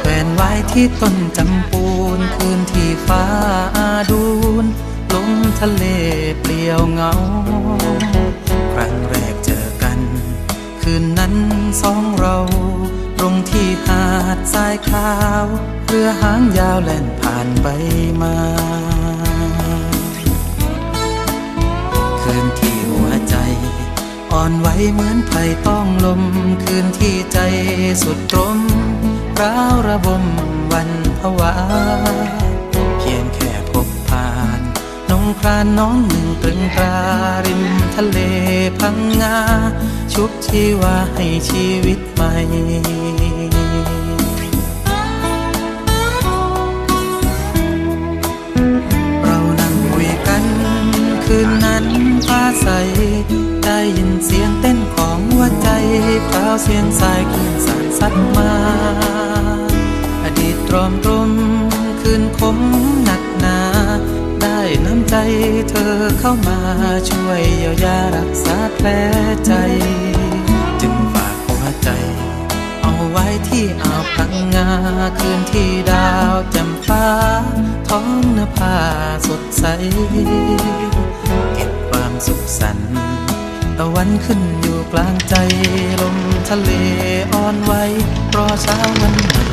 แหวนไว้ที่ต้นจำปูนคืนที่ฟ้าอาดูนลมทะเลเปลี่ยวเงา ครั้งแรกเจอกัน คืนนั้นสองเราตรงที่หาดทรายขาวเรือหางยาวแล่นผ่านไปมา คืนที่ อ่อนไหวเหมือนไผ่ต้องลม คืนที่ใจสุดตรมร้าวระบมวันผวา เพียงแค่พบผ่านนงครานน้องหนึ่งตรึงตราริมทะเลพังงา ชุบชีวาให้ชีวิตใหม่เรานั่งคุยกันคืนนั้นฟ้าใส ได้ยินเสียงเต้นของหัวใจพราวเสียงสายคลื่นสานซัดมา อดีตตรอมตรมคืนคมหนักหนา ได้น้ำใจเธอเข้ามาช่วยเยียวยารักษาแผลใจ จึงฝากหัวใจ เอาไว้ที่อ่าวพังงาคืนที่ดาวจ่มฟ้า ท้องนภาสดใส เก็บความสุขสันต์ ตะวันขึ้นอยู่กลางใจ ลมทะเลอ่อนไหวรอเช้าวันใหม่